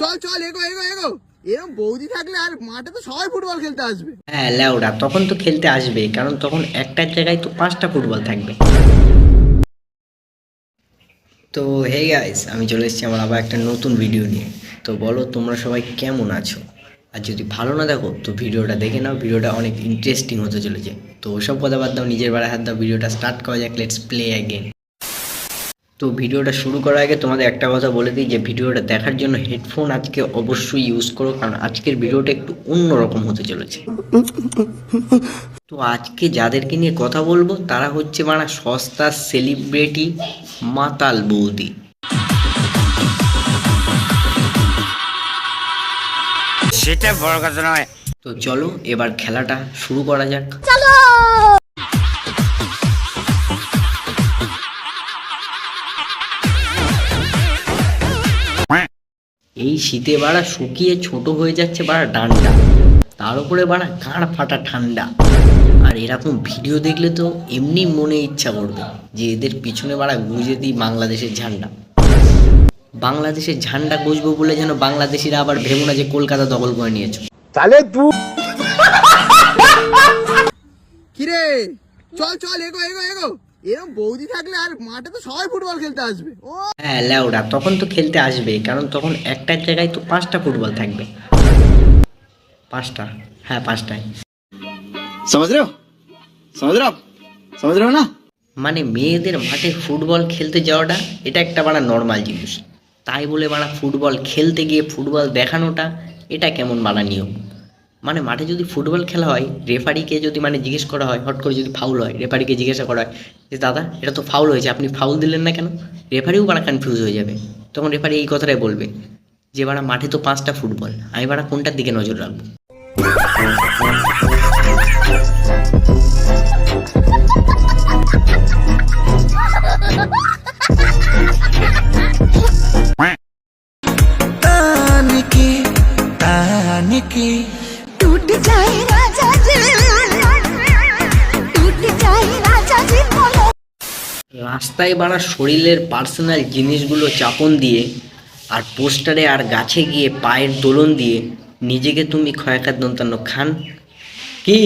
চল চল, এগো এগো এগো। এরকম বৌদি থাকলে আর মাঠে তো সবাই ফুটবল খেলতে আসবে। হ্যাঁ ল্যাওড়া, তখন তো খেলতে আসবে, কারণ তখন একটার জায়গায় তো পাঁচটা ফুটবল থাকবে। তো হে গাইস আমি চলে এসেছি আমার আবার একটা নতুন ভিডিও নিয়ে। তো বলো, তোমরা সবাই কেমন আছো? আর যদি ভালো না দেখো, তো ভিডিওটা দেখে নাও, ভিডিওটা অনেক ইন্টারেস্টিং হতে চলেছে। তো ওসব কথা বাদ দাও, নিজের বেড়া হাত দাও, ভিডিওটা স্টার্ট করা যাক লেটস প্লে অ্যাগেন তো ভিডিওটা শুরু করার আগে তোমাদের একটা কথা বলে দিই যে ভিডিওটা দেখার জন্য হেডফোন আজকে অবশ্যই ইউজ করো কারণ আজকের ভিডিওটা একটু অন্যরকম হতে চলেছে। তো আজকে যাদেরকে নিয়ে কথা বলব তারা হচ্ছে মানে সস্তা সেলিব্রিটি মাতাল বৌদি। সেটা বড় কথা নয়। তো চলো এবার খেলাটা শুরু করা যাক। এই শীতে বাড়া শুকিয়ে ছোট হয়ে যাচ্ছে বাড়া ডান্ডা। তার উপরে বাড়া কাঁড় ফাটা ঠান্ডা। আর এরকম ভিডিও দেখলে তো এমনি মনে ইচ্ছা করবে যে এদের পিছনে বাড়া গুঁজে দিই বাংলাদেশের ঝান্ডা। বাংলাদেশের ঝান্ডা গুঁজবো বলে যেন বাংলাদেশিরা আবার ভেবো না যে কলকাতা দখল করে নিয়েছে। কিরে? চল চল এগো এগো এগো। এরম বৌদি থাকলে আর মাঠে তো সবাই ফুটবল খেলতে আসবে। ও হ্যাঁ ল্যাওড়া তখন তো খেলতে আসবে কারণ তখন একটা জায়গায় তো পাঁচটা ফুটবল থাকবে। পাঁচটা হ্যাঁ পাঁচটায় সমাজ রেও সমাজ না? মানে মেয়েদের মাঠে ফুটবল খেলতে যাওয়াটা এটা একটা বাড়া নর্মাল জিনিস। তাই বলে বাড়া ফুটবল খেলতে গিয়ে ফুটবল দেখানোটা এটা কেমন বাড়া নিয়ম? মানে মাঠে যদি ফুটবল খেলা হয় রেফারিকে যদি মানে জিজ্ঞেস করা হয়, হট করে যদি ফাউল হয় রেফারিকে জিজ্ঞাসা করা হয়, যে দাদা, এটা তো ফাউল হয়েছে, আপনি ফাউল দিলেন না কেন? রেফারিও বাড়া কনফিউজ হয়ে যাবে। তখন রেফারি এই কথাটাই বলবে, যে বাড়া মাঠে তো পাঁচটা ফুটবল, আমি বাড়া কোনটার দিকে নজর রাখব? टूट जाए राजा जी टूट जाए राजा जी बोलो রাস্তায় বাড়া শরীরের পার্সোনাল জিনিসগুলো চাপন দিয়ে আর পোস্টারে আর গাছে গিয়ে পায়ের দোলন দিয়ে নিজেকে তুমি ক্ষয়কার দন্তান্ন খান কি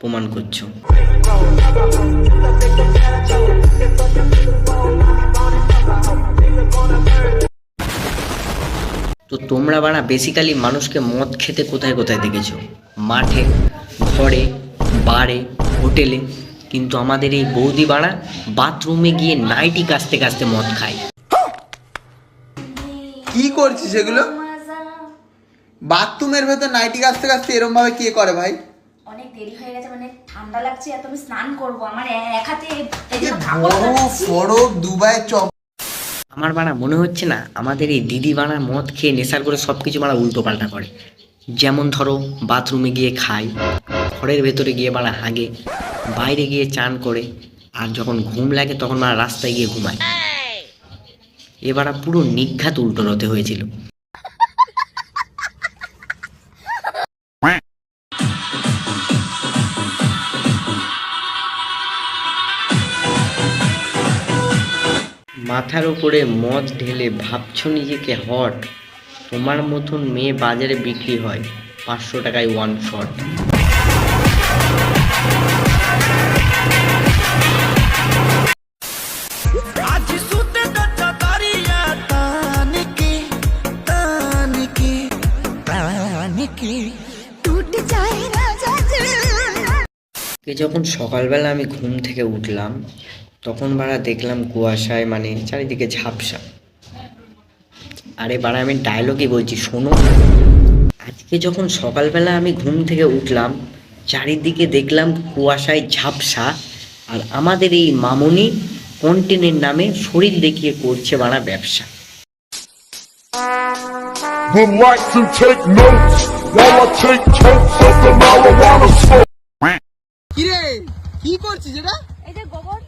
প্রমাণ করছো তো তোমরা বাড়া বেসিক্যালি মানুষকে মদ খেতে কোথায় কোথায় দেখেছ? মাঠে ঘরে বারে হোটেলে। কিন্তু আমাদের এই বৌদি বাড়া বাথরুমে গিয়ে নাইটি কাচতে কাচতে মদ খায়। কি করছিস এগুলো? বাথরুমের ভেতর নাইটি কাচতে কাচতে এরম ভাবে কে করে ভাই? অনেক দেরি হয়ে গেছে মানে ঠান্ডা লাগছে এত আমি স্নান করব। আমার এক হাতে বড়। দুবাই চক আমার বাড়া মনে হচ্ছে না আমাদের এই দিদি বাড়া মদ খেয়ে নেশার করে সব কিছু বাড়া উল্টো পাল্টা করে। যেমন ধরো, বাথরুমে গিয়ে খায়, ঘরের ভেতরে গিয়ে বাড়া হাগে, বাইরে গিয়ে চান করে, আর যখন ঘুম লাগে তখন বাড়া রাস্তায় গিয়ে ঘুমায়। এবারা পুরো নিঘাত উল্টো রতে হয়েছিল। মাথার উপরে মদ ঢেলে ভাবছ নিজেকে হট? তোমার মতন মেয়ে বাজারে বিক্রি হয় পাঁচশো টাকায় ওয়ান শট যখন সকালবেলা আমি ঘুম থেকে উঠলাম তখন বাড়া দেখলাম কুয়াশায় মানে চারিদিকে ঝাপসা। আরে বাড়া আমি ডায়লগই বলছি শোনো। আজকে যখন সকালবেলা আমি ঘুম থেকে উঠলাম চারিদিকে দেখলাম কুয়াশায় ঝাপসা আর আমাদের এই মামনি কন্টেনের নামে শরীর দেখিয়ে করছে বাড়া ব্যবসা। Would like to take notes while I take totes of the marijuana smoke. কিরে কি করছিস এটা? এই যে গোবর?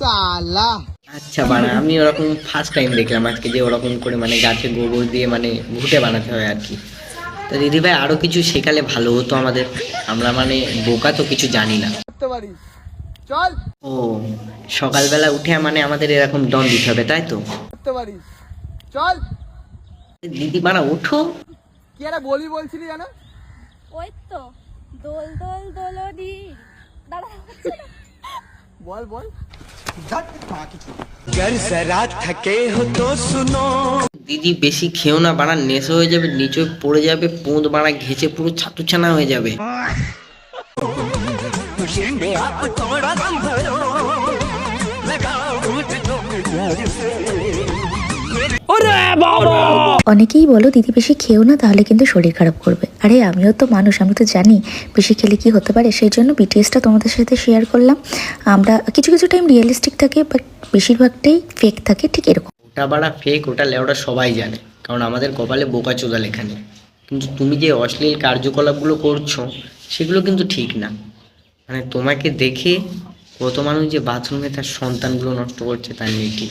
সালা। আচ্ছা বানা আমি ওরকম ফার্স্ট টাইম দেখলাম আজকে যে ওরকম করে মানে গাছে গোবর দিয়ে মানে ঘুটে বানাতে হয় আর কি তো দিদিভাই আরও কিছু শেখালে ভালো হতো আমাদের। আমরা মানে বোকা তো কিছু জানি না। করতে পারিস চল। ও সকালবেলা উঠে মানে আমাদের এরকম দম দিতে হবে তাই তো? করতে পারিস চল। দিদি বানা ওঠো। কি একটা বলি বলছিলি জানো ওই তো দোল দোল দোলনি। দাদা বল বল। দিদি বেশি খেও না বাড়া নেশা হয়ে যাবে নিচে পড়ে যাবে পুঁত বাড়া ঘেঁচে পুরো ছাতু ছানা হয়ে যাবে অনেকেই বলো দিদি বেশি খেও না তাহলে কিন্তু শরীর খারাপ করবে। আরে আমিও তো মানুষ আমি তো জানি বেশি খেলে কি হতে পারে সেই জন্য বিটিএসটা তোমাদের সাথে শেয়ার করলাম। আমরা কিছু কিছু টাইম রিয়েলিস্টিক থাকে বাট বেশিরভাগটাই ফেক থাকে ঠিক এরকম। ওটা বাড়া ফেক ওটা লেওটা সবাই জানে কারণ আমাদের কপালে বোকা চোদা লেখা নেই কিন্তু তুমি যে অশ্লীল কার্যকলাপগুলো করছ সেগুলো কিন্তু ঠিক না। মানে তোমাকে দেখে কত মানুষ যে বাথরুমে তার সন্তানগুলো নষ্ট করছে তা নিয়ে ঠিক।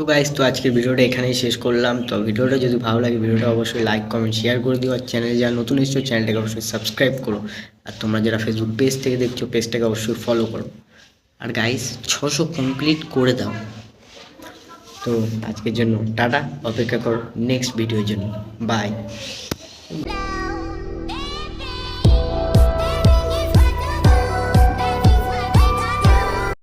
তো গাইস তো আজকের ভিডিওটা এখানেই শেষ করলাম। তো ভিডিওটা যদি ভালো লাগে, ভিডিওটা অবশ্যই লাইক কমেন্ট শেয়ার করে দিও। আর চ্যানেলে যারা নতুন এসছো চ্যানেলটাকে অবশ্যই সাবস্ক্রাইব করো। আর তোমরা যারা ফেসবুক পেজ থেকে দেখছ পেজটাকে অবশ্যই ফলো করো। আর গাইস ছশো কমপ্লিট করে দাও। তো আজকের জন্য টাটা, অপেক্ষা করো নেক্সট ভিডিওর জন্য। বাই